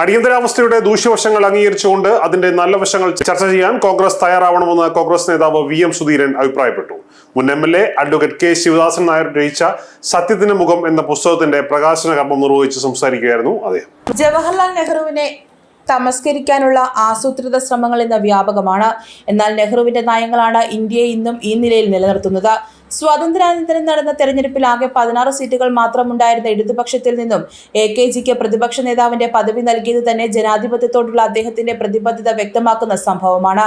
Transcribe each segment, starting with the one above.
അടിയന്തരാവസ്ഥയുടെ ദൂഷ്യവശങ്ങൾ അംഗീകരിച്ചുകൊണ്ട് അതിന്റെ നല്ല വശങ്ങൾ ചർച്ച ചെയ്യാൻ കോൺഗ്രസ് തയ്യാറാവണമെന്ന് കോൺഗ്രസ് നേതാവ് വി എം സുധീരൻ അഭിപ്രായപ്പെട്ടു. മുൻ M L A advocate K Sivadasan Nair രചിച്ച സത്യത്തിന് മുഖം എന്ന പുസ്തകത്തിന്റെ പ്രകാശന കർമ്മം നിർവഹിച്ച് സംസാരിക്കുകയായിരുന്നു അദ്ദേഹം. ജവഹർലാൽ നെഹ്റുവിനെ തമസ്കരിക്കാനുള്ള ആസൂത്രിത ശ്രമങ്ങൾ ഇന്ന് വ്യാപകമാണ്. എന്നാൽ നെഹ്റുവിന്റെ നയങ്ങളാണ് ഇന്ത്യയെ ഇന്നും ഈ നിലയിൽ നിലനിർത്തുന്നത്. സ്വാതന്ത്ര്യാനന്തരം നടന്ന തെരഞ്ഞെടുപ്പിൽ ആകെ പതിനാറ് സീറ്റുകൾ മാത്രമുണ്ടായിരുന്ന ഇടതുപക്ഷത്തിൽ നിന്നും എ കെ ജിക്ക് പ്രതിപക്ഷ നേതാവിന്റെ പദവി നൽകിയത് തന്നെ ജനാധിപത്യത്തോടുള്ള അദ്ദേഹത്തിന്റെ പ്രതിബദ്ധത വ്യക്തമാക്കുന്ന സംഭവമാണ്.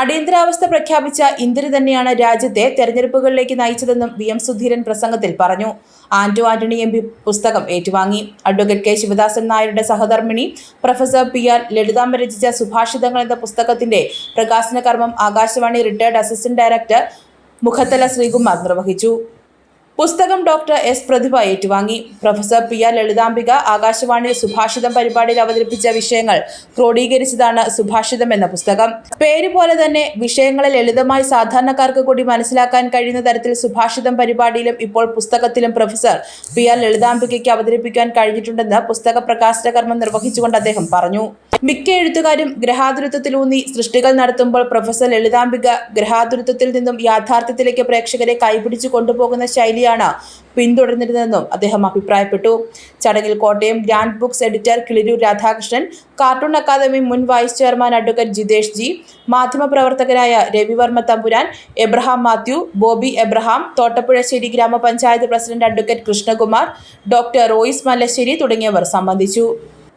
അടിയന്തരാവസ്ഥ പ്രഖ്യാപിച്ച ഇന്ദിര തന്നെയാണ് രാജ്യത്തെ തെരഞ്ഞെടുപ്പുകളിലേക്ക് നയിച്ചതെന്നും വി എം സുധീരൻ പ്രസംഗത്തിൽ പറഞ്ഞു. ആന്റോ ആന്റണി എം പി പുസ്തകം ഏറ്റുവാങ്ങി. അഡ്വക്കേറ്റ് കെ ശിവദാസൻ നായരുടെ സഹധർമ്മിണി പ്രൊഫസർ പി ആർ ലളിതാമ്പ രചിച്ച സുഭാഷിതങ്ങൾ എന്ന പുസ്തകത്തിന്റെ പ്രകാശന കർമ്മം Akashvani retired assistant director Mukhathala Sreekumar നിർവഹിച്ചു. പുസ്തകം ഡോക്ടർ എസ് പ്രതിഭ ഏറ്റുവാങ്ങി. Professor P R Lalithambika Akashvani Subhashitham പരിപാടിയിൽ അവതരിപ്പിച്ച വിഷയങ്ങൾ ക്രോഡീകരിച്ചതാണ് സുഭാഷിതം എന്ന പുസ്തകം. പേര് പോലെ തന്നെ വിഷയങ്ങളെ ലളിതമായി സാധാരണക്കാർക്ക് കൂടി മനസ്സിലാക്കാൻ കഴിയുന്ന തരത്തിൽ സുഭാഷിതം പരിപാടിയിലും ഇപ്പോൾ പുസ്തകത്തിലും പ്രൊഫസർ പി ആർ ലളിതാംബികയ്ക്ക് അവതരിപ്പിക്കാൻ കഴിഞ്ഞിട്ടുണ്ടെന്ന് പുസ്തക പ്രകാശന കർമ്മം നിർവഹിച്ചുകൊണ്ട് അദ്ദേഹം പറഞ്ഞു. മിക്ക എഴുത്തുകാരും ഗ്രഹാതുരത്വത്തിലൂന്നി സൃഷ്ടികൾ നടത്തുമ്പോൾ പ്രൊഫസർ ലളിതാംബിക ഗ്രഹാതുരത്വത്തിൽ നിന്നും യാഥാർത്ഥ്യത്തിലേക്ക് പ്രേക്ഷകരെ കൈപിടിച്ചു കൊണ്ടുപോകുന്ന ശൈലിയാണ് പിന്തുടർന്നിരുന്നതെന്നും അദ്ദേഹം അഭിപ്രായപ്പെട്ടു. ചടങ്ങിൽ Kottayam grand books editor Kiliroor Radhakrishnan cartoon academy മുൻ vice chairman advocate Jithesh G മാധ്യമപ്രവർത്തകരായ Ravivarma Thampuran Abraham Mathew Bobby Abraham Thottappuzhassery gramapanchayat president advocate Krishnakumar doctor Royis Mallassery തുടങ്ങിയവർ സംബന്ധിച്ചു.